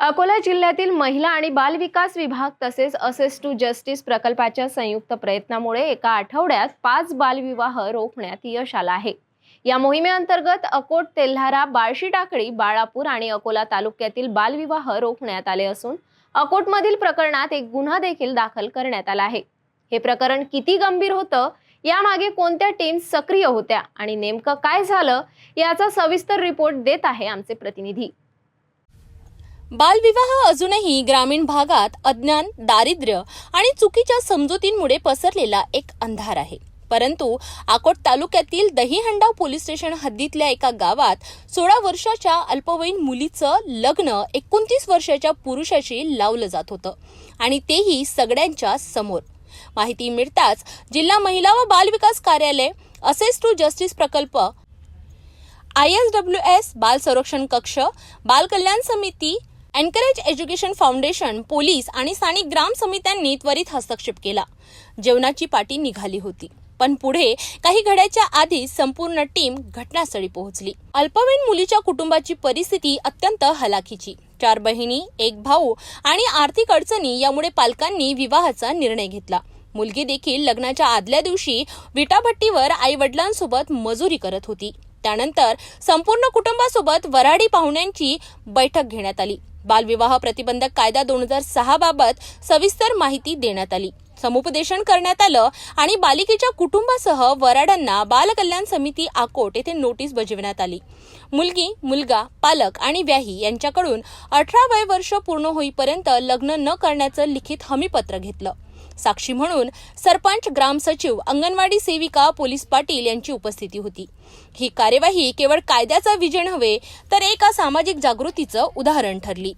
अकोला जिल्ह्यातील महिला आणि बाल विकास विभाग तसेच असेस टू जस्टिस प्रकल्पाच्या संयुक्त प्रयत्नामुळे एका आठवड्यात पाच बालविवाह रोखण्यात यश आलं आहे. या मोहिमेअंतर्गत अकोट तेल्हारा बाळशी टाकळी बाळापूर आणि अकोला तालुक्यातील बालविवाह रोखण्यात आले असून अकोटमधील प्रकरणात एक गुन्हा देखील दाखल करण्यात आला आहे. हे प्रकरण किती गंभीर होतं? यामागे कोणत्या टीम्स सक्रिय होत्या? आणि नेमकं काय झालं? याचा सविस्तर रिपोर्ट देत आहे आमचे प्रतिनिधी. बालविवाह अजूनही ग्रामीण भागात अज्ञान दारिद्र्य आणि चुकीच्या समजुतींमुळे पसरलेला एक अंधार आहे. परंतु आकोट तालुक्यातील दहीहंडाव पोलीस स्टेशन हद्दीतल्या एका गावात सोळा वर्षाच्या अल्पवयीन मुलीचं लग्न एकोणतीस वर्षाच्या पुरुषाशी लावलं जात होतं आणि तेही सगळ्यांच्या समोर. माहिती मिळताच जिल्हा महिला व बाल विकास कार्यालय असेस टू जस्टिस प्रकल्प आय एस डब्ल्यू एस बाल संरक्षण कक्ष बाल कल्याण समिती एनकरेज एज्युकेशन फाउंडेशन पोलीस आणि स्थानिक ग्राम समित्यांनी त्वरित हस्तक्षेप केला. जेवणाची पाटी निघाली होती. पण पुढे काही घड्याच्या आधीच संपूर्ण टीम घटनास्थळी पोहोचली. अल्पवयीन मुलीच्या कुटुंबाची परिस्थिती अत्यंत हलाखीची. चार बहिणी एक भाऊ आणि आर्थिक अडचणी यामुळे पालकांनी विवाहाचा निर्णय घेतला. मुलगी देखील लग्नाच्या आदल्या दिवशी विटाभट्टीवर आई वडिलांसोबत मजुरी करत होती. त्यानंतर संपूर्ण कुटुंबासोबत वराडी पाहुण्यांची बैठक घेण्यात आली. बालविवाह प्रतिबंधक कायदा दोन हजार सहा बाबत सविस्तर माहिती देण्यात आली. समुपदेशन करण्यात आलं आणि बालिकेच्या कुटुंबासह वराडांना बालकल्याण समिती आकोट येथे नोटीस बजावण्यात आली. मुलगी मुलगा पालक आणि व्याही यांच्याकडून अठरा वय वर्ष पूर्ण होईपर्यंत लग्न न करण्याचं लिखित हमीपत्र घेतलं. साक्षी म्हणून सरपंच ग्रामसचिव अंगणवाडी सेविका पोलीस पाटील यांची उपस्थिती होती. ही कार्यवाही केवळ कायद्याचा विजय नव्हे तर एका सामाजिक जागृतीचं उदाहरण ठरली.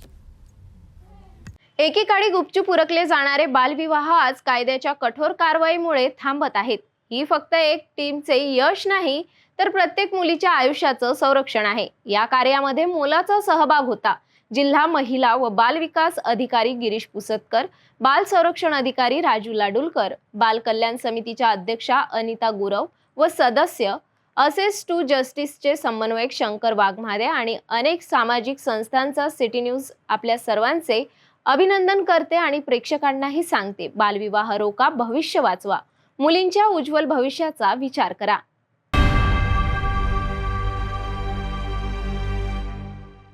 एकेकाळी गुपचूप उरकले जाणारे बालविवाह आज कायद्याच्या कठोर कारवाईमुळे थांबत आहेत. ही फक्त एक टीमचे यश नाही तर प्रत्येक मुलीच्या आयुष्याचं संरक्षण आहे. या कार्यामध्ये मोलाचा सहभाग होता. जिल्हा महिला व बाल विकास अधिकारी गिरीश पुसतकर बाल संरक्षण अधिकारी राजू लाडुलकर बाल कल्याण समितीच्या अध्यक्षा अनिता गुरव व सदस्य असेस टू जस्टिसचे समन्वयक शंकर वाघमारे आणि अनेक सामाजिक संस्थांचा सिटी न्यूज आपल्या सर्वांचे अभिनंदन करते आणि प्रेक्षकांनाही सांगते. बालविवाह रोका भविष्य वाचवा. मुलींच्या उज्ज्वल भविष्याचा विचार करा.